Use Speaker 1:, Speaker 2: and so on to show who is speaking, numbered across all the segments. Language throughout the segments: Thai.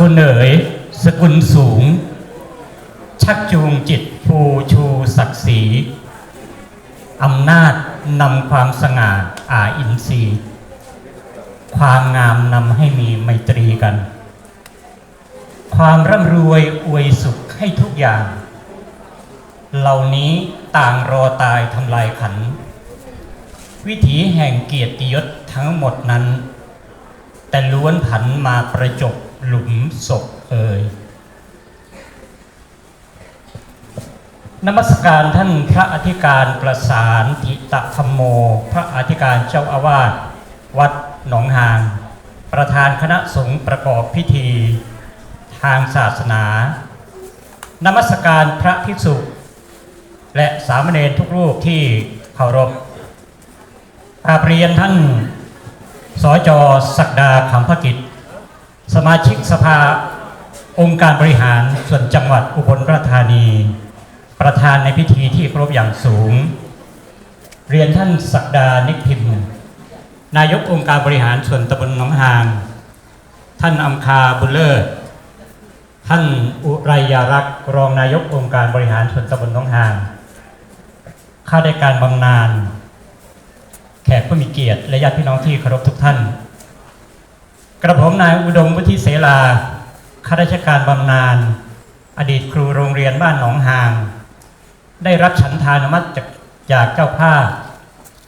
Speaker 1: สกุลเอ๋ยสกุลสูง ชักจูงจิตภูชูศักดิ์ศรีอำนาจนำความสง่าอาอินทรีย์ ความงามนำให้มีไมตรีกัน ความร่ำรวยอวยสุขให้ทุกอย่าง เหล่านี้ต่างรอตายทำลายขัน วิถีแห่งเกียรติยศทั้งหมดนั้น แต่ล้วนผันมาประจบ หลุมศพเอ่ยนมัสการท่านพระอธิการประสานทิตะธรรมโม พระอธิการเจ้าอาวาสวัดหนองหาง ประธานคณะสงฆ์ประกอบพิธี ทางศาสนานมัสการพระภิกษุ และสามเณรทุกรูปที่เคารพกราบเรียนท่านสจศักดาคำพกิจ สมาชิกสภาองค์การบริหารส่วนจังหวัดอุบลราชธานี ประธานในพิธีที่เคารพอย่างสูง เรียนท่านศักดานิพิมพ์ นายกองค์การบริหารส่วนตำบลหนองหาง ท่านอัมคาบุลเลอร์ท่านอุไรยารักษ์รองนายกองค์การบริหารส่วนตำบลหนองหางข้าราชการบำนาญแขกผู้มีเกียรติและญาติพี่น้องที่เคารพทุกท่าน กระผมนายอุดมวุฒิเสลาข้าราชการบำนาญอดีตครูโรงเรียนบ้านหนองหาง ได้รับฉันทานมัติจากจากเจ้าภาพ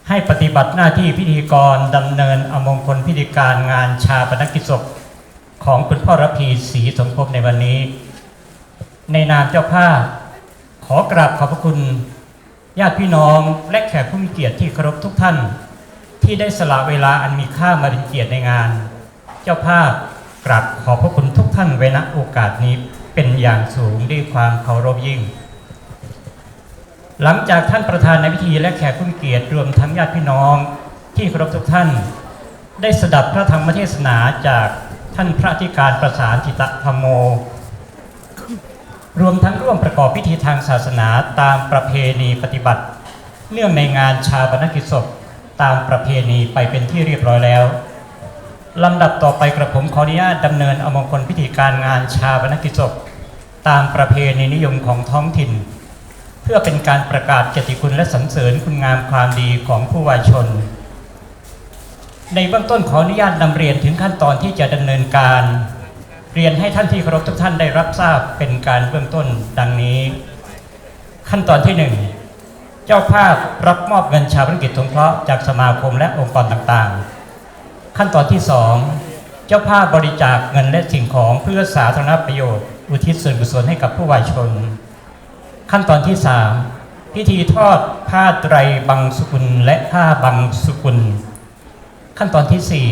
Speaker 1: ให้ปฏิบัติหน้าที่พิธีกรดำเนินอมงคลพิธีการงานชาปนกิจศพของคุณพ่อรพีศรีสมภพในวันนี้ ในนามเจ้าภาพ ขอกราบขอบพระคุณ ญาติพี่น้องและแขกผู้มีเกียรติที่เคารพทุกท่าน ที่ได้สละเวลาอันมีค่ามาเป็นเกียรติในงาน เจ้าภาพกราบขอบพระคุณทุกท่านไว้ณโอกาสนี้เป็นอย่างสูงด้วยความเคารพยิ่ง หลังจากท่านประธานในพิธีและแขกผู้มีเกียรติรวมทั้งญาติพี่น้องที่เคารพทุกท่าน ได้สดับพระธรรมเทศนาจากท่านพระธิการประสานจิตธรรมโม รวมทั้งร่วมประกอบพิธีทางศาสนาตามประเพณีปฏิบัติ เนื่องในงานชาปนกิจศพตามประเพณีไปเป็นที่เรียบร้อยแล้ว ลำดับต่อไปกระผมขออนุญาตดำเนินอมงคลพิธีการงานชาปนกิจศพตามประเพณีนิยมของท้องถิ่น เพื่อเป็นการประกาศเกียรติคุณและสรรเสริญคุณงามความดีของผู้วายชน ในเบื้องต้นขออนุญาตนำเรียนถึงขั้นตอนที่จะดำเนินการ เรียนให้ท่านที่เคารพทุกท่านได้รับทราบเป็นการเบื้องต้นดังนี้ ขั้นตอนที่หนึ่งเจ้าภาพรับมอบเงินชาวธุรกิจสงเคราะห์จากสมาคมและองค์กรต่างๆ ขั้นตอนที่สองเจ้าภาพบริจาคเงินและสิ่งของเพื่อสาธารณประโยชน์ อุทิศส่วนกุศลให้กับผู้วายชน ขั้นตอนที่สามพิธีทอดผ้าไตรบังสุกุลและผ้าบังสุกุล ขั้นตอนที่สี่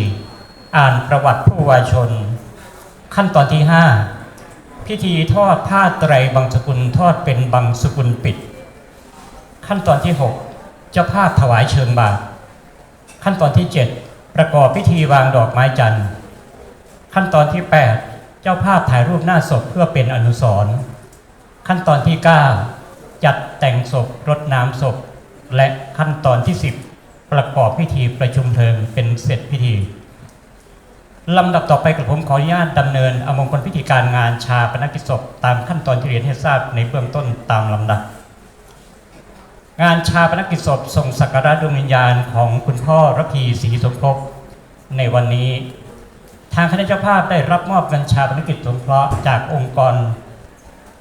Speaker 1: อ่านประวัติผู้วายชน ขั้นตอนที่ 5 พิธีทอดผ้าไตรบังสกุลทอดเป็นบังสกุลปิด ขั้นตอนที่ 6 เจ้าภาพถวายเชิงบาตรขั้นตอนที่ 7 ประกอบพิธีวางดอกไม้จันทร์ ขั้นตอนที่ 8 เจ้าภาพถ่ายรูปหน้าศพเพื่อเป็นอนุสรณ์ขั้นตอนที่ 9 จัดแต่งศพรดน้ำศพ และขั้นตอนที่ 10 ประกอบพิธีประชุมเพลิงเป็นเสร็จพิธีลำดับต่อไปกระผมขออนุญาตดำเนินอมงคลพิธีการงานชาปนกิจศพตามขั้นตอนที่เรียนให้ทราบในเบื้องต้นตามลำดับ งานชาปนกิจศพส่งสักการะดวงวิญญาณของคุณพ่อระพีศรีสมภพในวันนี้ ทางคณะเจ้าภาพได้รับมอบเงินชาปนกิจสงเคราะห์จากองค์กร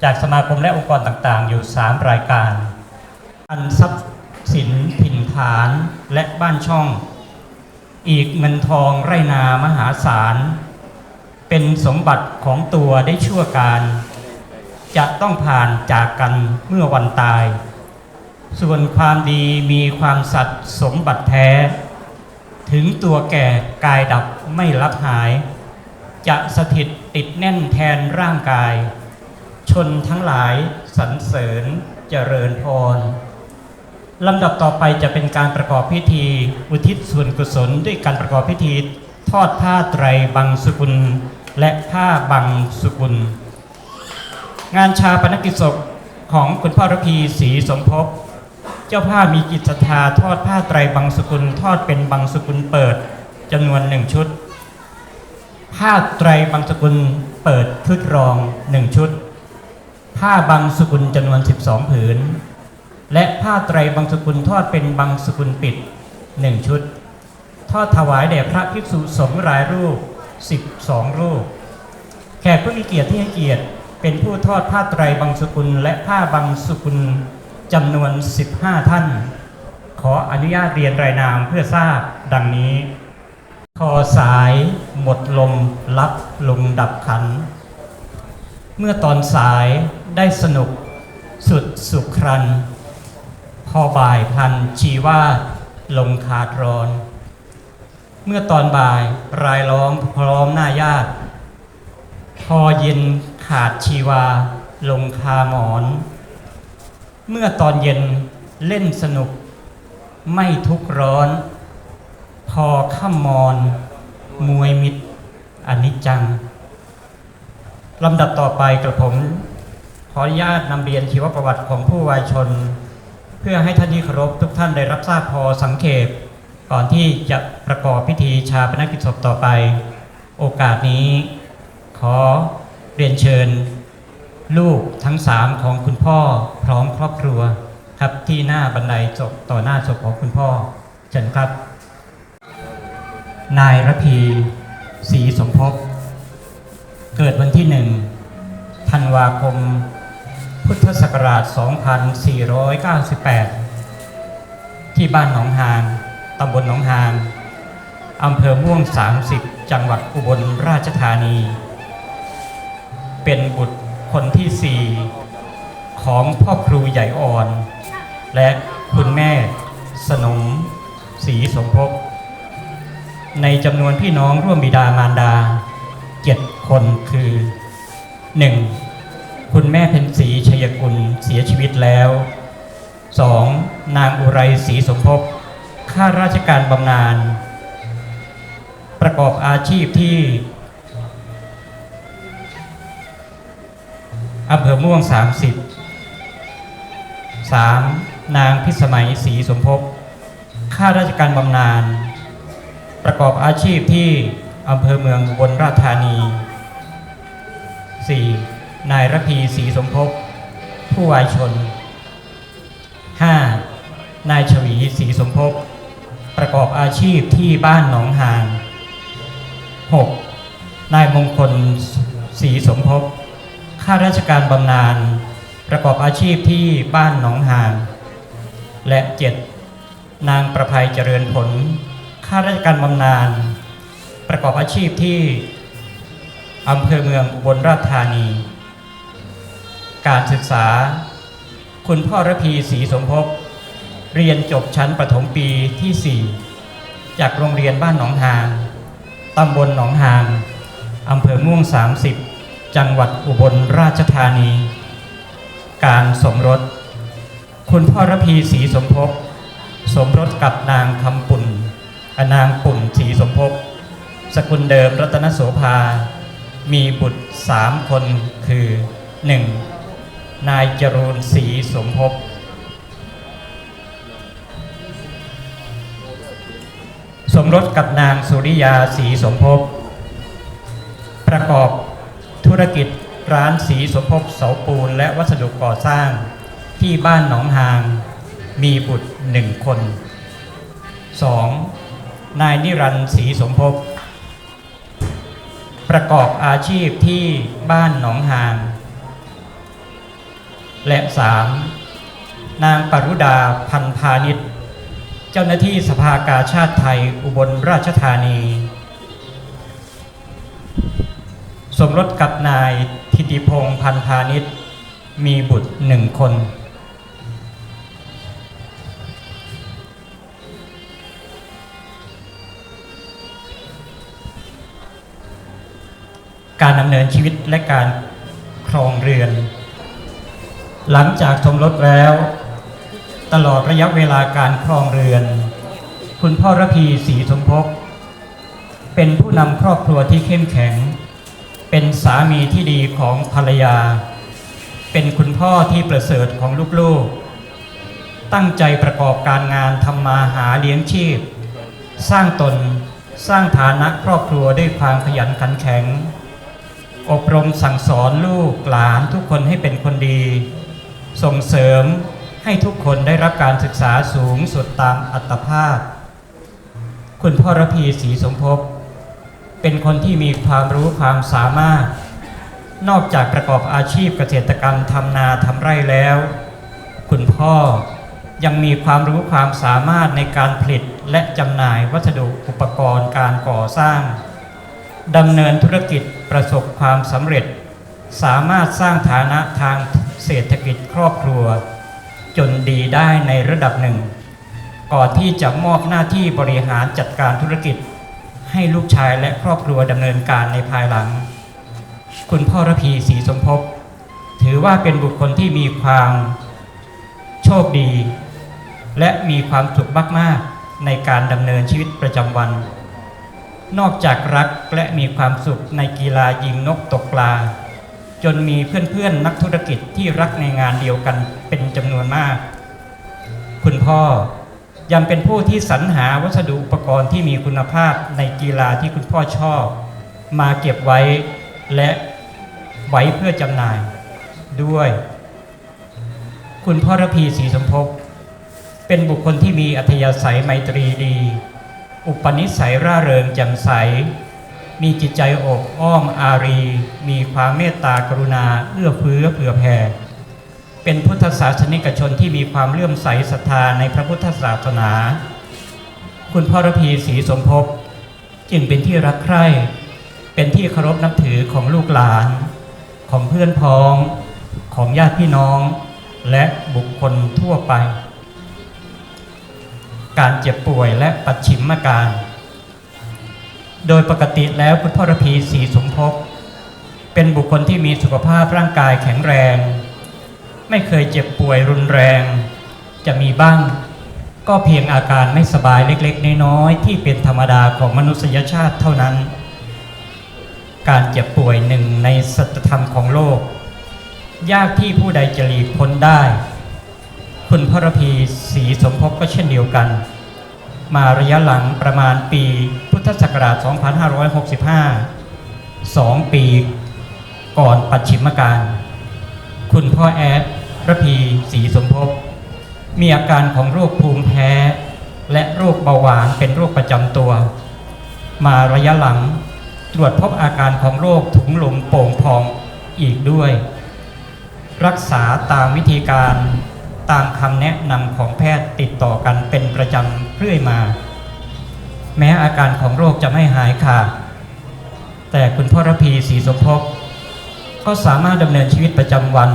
Speaker 1: จากสมาคมและองค์กรต่างๆ อยู่ 3 รายการ อันทรัพย์สินถิ่นฐานและบ้านช่อง อีกเงินทองไรนามหาศาล เป็นสมบัติของตัวได้ชั่วการ จะต้องผ่านจากกันเมื่อวันตาย ส่วนความดีมีความสัตย์สมบัติแท้ ถึงตัวแก่กายดับไม่รับหาย จะสถิตติดแน่นแทนร่างกาย ชนทั้งหลายสรรเสริญเจริญพรลำดับต่อไปจะเป็นการประกอบพิธี อุทิศส่วนกุศลด้วยการประกอบพิธี ทอดผ้าไตรบังสุกุล และผ้าบังสุกุล งานชาปนกิจศพของคุณพ่อระพีศรีสมภพ เจ้าภาพมีกิจศรัทธาทอดผ้าไตรบังสกุล ทอดเป็นบังสกุลเปิดจำนวนหนึ่งชุด ผ้าไตรบางสกุลเปิดชุดรองหนึ่งชุด ผ้าบางสกุลจำนวน 12 ผืน และผ้าไตรบางสกุลทอดเป็นบางสกุลปิดหนึ่งชุด ทอดถวายแด่พระภิกษุสงฆ์รายรูป 12 รูป แขกผู้มีเกียรติที่ให้เกียรติเป็นผู้ทอดผ้าไตรบางสกุลและผ้าบางสกุล จำนวน 15 ท่าน ขออนุญาตเรียนรายนามเพื่อทราบดังนี้ คอสายหมดลมรับลงดับขัน เมื่อตอนสายได้สนุกสุดสุขครัน พอบ่ายพันชีว่าลงขาดรอน เมื่อตอนบ่ายรายล้อมพร้อมหน้าญาติ พอเย็นขาดชีวาลงคาหมอน เมื่อตอนเย็นเล่นสนุก ไม่ทุกร้อน พอข้ามมอน มวยมิตรอนิจจังลำดับต่อไปกระผม ขออนุญาตนำเรียนชีวประวัติของผู้วายชน เพื่อให้ท่านที่เคารพทุกท่านได้รับทราบพอสังเขปก่อนที่จะประกอบพิธีชาปนกิจศพต่อไป โอกาสนี้ ขอเรียนเชิญ ลูกทั้งสามของคุณพ่อพร้อมครอบครัวครับที่หน้าบันไดศพต่อหน้าศพของคุณพ่อเชิญครับ นายระพีศรีสมภพเกิดวันที่หนึ่งธันวาคม พุทธศักราช 2498 ที่บ้านหนองหางตำบลหนองหางอำเภอม่วง 30 จังหวัดอุบลราชธานี เป็นบุตร คนที่สี่ของพ่อครูใหญ่อ่อน และคุณแม่สนมศรีสมภพในจำนวนพี่น้องร่วมบิดามารดาเจ็ดคนคือ 1. คุณแม่เพ็ญศรีชัยกุลเสียชีวิตแล้ว 2. นางอุไรศรีสมภพข้าราชการบำนาญประกอบอาชีพที่ อำเภอม่วง 30 3. นางพิสมัยศรีสมภพข้าราชการบำนาญประกอบอาชีพที่อำเภอเมืองบนราชธานี 4. นายระพีศรีสมภพผู้วายชน 5. นายชวีศรีสมภพประกอบอาชีพที่บ้านหนองหาง 6. นายมงคลศรีสมภพ ข้าราชการบำนาญประกอบอาชีพที่บ้านหนองหางและ 7. นางประภัยเจริญผล ข้าราชการบำนาญประกอบอาชีพที่อำเภอเมืองอุบลราชธานี การศึกษา คุณพ่อระพีศรีสมภพเรียนจบชั้นประถมปีที่ 4 จากโรงเรียนบ้านหนองหางตำบลหนองหางอำเภอม่วง 30 จังหวัดอุบลราชธานี การสมรส คุณพ่อระพีศรีสมภพสมรสกับนางคำปุ่นนางปุ่นศรีสมภพสกุลเดิมรัตนโสภา มีบุตรสามคนคือ 1. นายจรูนศรีสมภพสมรสกับนางสุริยาศรีสมภพประกอบ รกิจร้านสีสมภพเสาปูน และวัสดุก่อสร้าง ที่บ้านหนองหาง มีบุตรหนึ่งคน 2. นายนิรันดร์ศรีสมภพประกอบอาชีพที่บ้านหนองหาง และ 3. นางปรุดาพันพาณิชย์ เจ้าหน้าที่สภากาชาติไทยอุบลราชธานี สมรสกับนายทิติพงษ์พันพาณิชย์มีบุตรหนึ่งคน การดำเนินชีวิตและการครองเรือน หลังจากสมรสแล้ว ตลอดระยะเวลาการครองเรือน คุณพ่อระพีศรีสมภพเป็นผู้นำครอบครัวที่เข้มแข็ง เป็นสามีที่ดีของภรรยา เป็นคุณพ่อที่ประเสริฐของลูกๆ ตั้งใจประกอบการงานทำมาหาเลี้ยงชีพ สร้างตนสร้างฐานะครอบครัวด้วยความขยันขันแข็ง อบรมสั่งสอนลูกหลานทุกคนให้เป็นคนดี ส่งเสริมให้ทุกคนได้รับการศึกษาสูงสุดตามอัตภาพ คุณพ่อระพีศรีสมภพ เป็นคนที่มีความรู้ความสามารถ นอกจากประกอบอาชีพเกษตรกรรมทำนาทำไร่แล้ว คุณพ่อยังมีความรู้ความสามารถในการผลิตและจำหน่ายวัสดุอุปกรณ์การก่อสร้างดำเนินธุรกิจประสบความสำเร็จ สามารถสร้างฐานะทางเศรษฐกิจครอบครัว จนดีได้ในระดับหนึ่ง ก่อนที่จะมอบหน้าที่บริหารจัดการธุรกิจ ให้ลูกชายและครอบครัวดำเนินการในภายหลัง คุณพ่อระพีศรีสมภพถือว่าเป็นบุคคลที่มีความโชคดี และมีความสุขมากๆในการดำเนินชีวิตประจำวัน นอกจากรักและมีความสุขในกีฬายิงนกตกปลา จนมีเพื่อนๆนักธุรกิจที่รักในงานเดียวกันเป็นจำนวนมาก คุณพ่อ ยังเป็นผู้ที่สรรหาวัสดุอุปกรณ์ที่มีคุณภาพในกีฬาที่คุณพ่อชอบ มาเก็บไว้และไว้เพื่อจำหน่ายด้วย คุณพ่อระพีศรีสมภพเป็นบุคคลที่มีอัธยาศัยไมตรีดี อุปนิสัยร่าเริงแจ่มใส มีจิตใจอบอ้อมอารี มีความเมตตากรุณาเอื้อเฟื้อเผื่อแผ่ เป็นพุทธศาสนิกชนที่มีความเลื่อมใสศรัทธาในพระพุทธศาสนา คุณพ่อระพีศรีสมภพจึงเป็นที่รักใคร่ เป็นที่เคารพนับถือของลูกหลาน ของเพื่อนพ้อง ของญาติพี่น้อง และบุคคลทั่วไป การเจ็บป่วยและปัจฉิมการ โดยปกติแล้วคุณพ่อระพีศรีสมภพเป็นบุคคลที่มีสุขภาพร่างกายแข็งแรง ไม่เคยเจ็บป่วยรุนแรง จะมีบ้าง ก็เพียงอาการไม่สบายเล็กๆ น้อยๆ ที่เป็นธรรมดาของมนุษยชาติเท่านั้น การเจ็บป่วยหนึ่งในสัจธรรมของโลก ยากที่ผู้ใดจะหลีกพ้นได้ คุณพระพีศรีสมภพก็เช่นเดียวกัน มาระยะหลังประมาณปีพุทธศักราช 2565 2 ปีก่อนปัจฉิมการ คุณพ่อแอดระพีศรีสมภพมีอาการของโรคภูมิแพ้ และโรคเบาหวานเป็นโรคประจำตัว มาระยะหลังตรวจพบอาการของโรคถุงลมโป่งพองอีกด้วย รักษาตามวิธีการตามคำแนะนำของแพทย์ติดต่อกันเป็นประจำเรื่อยมา แม้อาการของโรคจะไม่หายขาดแต่คุณพ่อระพีศรีสมภพ ก็สามารถดำเนินชีวิตประจำวัน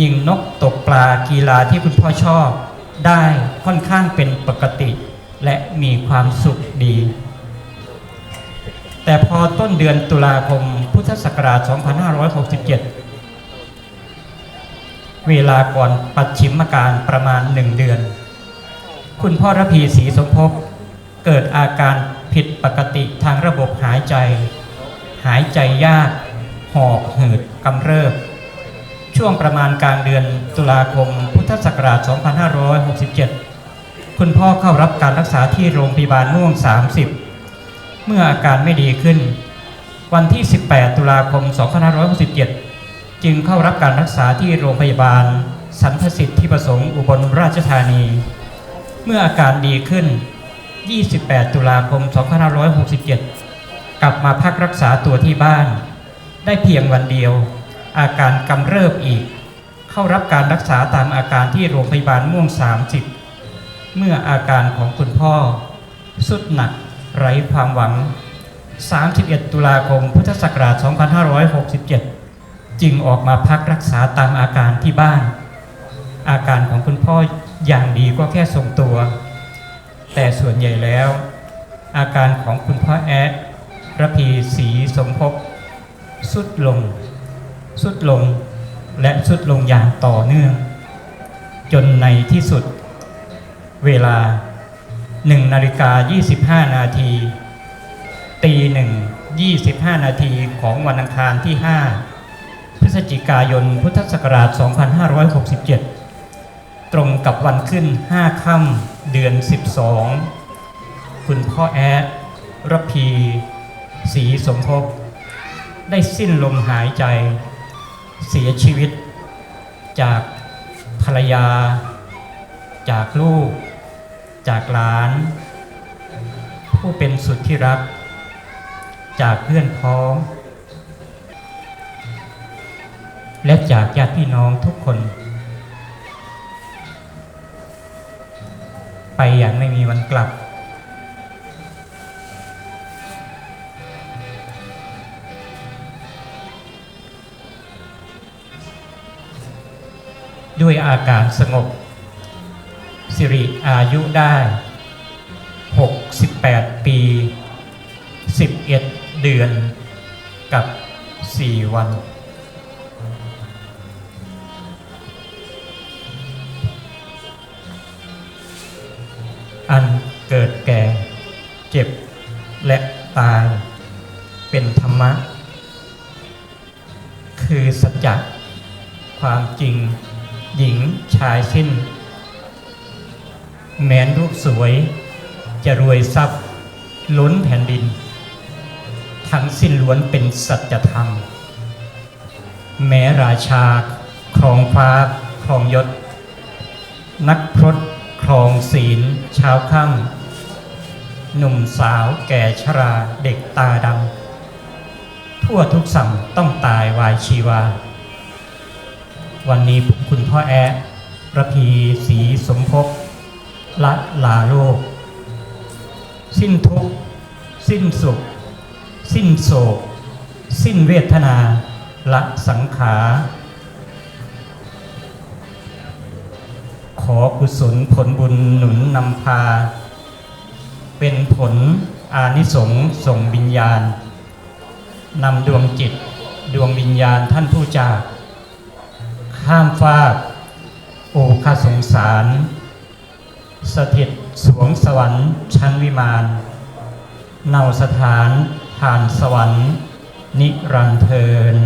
Speaker 1: ยิงนกตกปลากีฬาที่คุณพ่อชอบ ได้ค่อนข้างเป็นปกติ และมีความสุขดี แต่พอต้นเดือนตุลาคมพุทธศักราช 2567 เวลาก่อนปัดชิมการประมาณหนึ่งเดือน คุณพ่อระพีศรีสมภพเกิดอาการผิดปกติทางระบบหายใจ หายใจยาก หอบหืดกำเริบ ช่วงประมาณกลางเดือนตุลาคม พุทธศักราช 2567 คุณพ่อเข้ารับการรักษาที่โรงพยาบาลม่วง 30 เมื่ออาการไม่ดีขึ้น วันที่ 18 ตุลาคม 2567 จึงเข้ารับการรักษาที่โรงพยาบาล สันทสิทธิประสงค์อุบลราชธานี เมื่ออาการดีขึ้น 28 ตุลาคม 2567 กลับมาพักรักษาตัวที่บ้าน ได้เพียงวันเดียว อาการกำเริบอีก เข้ารับการรักษาตามอาการที่โรงพยาบาลม่วง 30 เมื่ออาการของคุณพ่อ สุดหนักไร้ความหวัง 31 ตุลาคมพุทธศักราช 2567 จึงออกมาพักรักษาตามอาการที่บ้าน อาการของคุณพ่ออย่างดีก็แค่ทรงตัว แต่ส่วนใหญ่แล้ว อาการของคุณพ่อแอดระพีศรีสมภพ สุดลง สุดลง และสุดลงอย่างต่อเนื่อง จนในที่สุด เวลา1นาฬิกา 25 นาทีตีหนึ่ง25 นาทีของวันอังคารที่ 5 พฤศจิกายนพุทธศักราช 2567 ตรงกับวันขึ้น 5 ค่ำเดือน 12 คุณพ่อแอดระพีศรีสมภพ ได้สิ้นลมหายใจ เสียชีวิต จากภรรยา จากลูก จากหลาน ผู้เป็นสุดที่รัก จากเพื่อนพ้อง และจากญาติพี่น้องทุกคน ไปอย่างไม่มีวันกลับ ด้วยอาการสงบ สิริอายุได้ 68 ปี 11 เดือนกับ 4 วันอัน สวย จะรวยทรัพย์ล้นแผ่นดิน ทั้งสิ้นล้วนเป็นสัจธรรม แม้ราชาครองฟ้าครองยศ นักพรตครองศีลเช้าค่ำหนุ่มสาวแก่ชราเด็กตาดำทั่วทุกสั่งต้องตายวายชีวา วันนี้คุณพ่อแอะระพีศรีสมภพ ละลาโลก สิ้นทุกข์ สิ้นสุข สิ้นโศก สิ้นเวทนา ละสังขาร ขอกุศลผลบุญหนุนนำพา เป็นผลอานิสงส์ส่งวิญญาณนำดวงจิตดวงวิญญาณท่านผู้จาก ข้ามฟากโอคาสงสาร สถิตสวงสวรรค์ชั้นวิมานเนาสถานผ่านสวรรค์ นิรันเทิน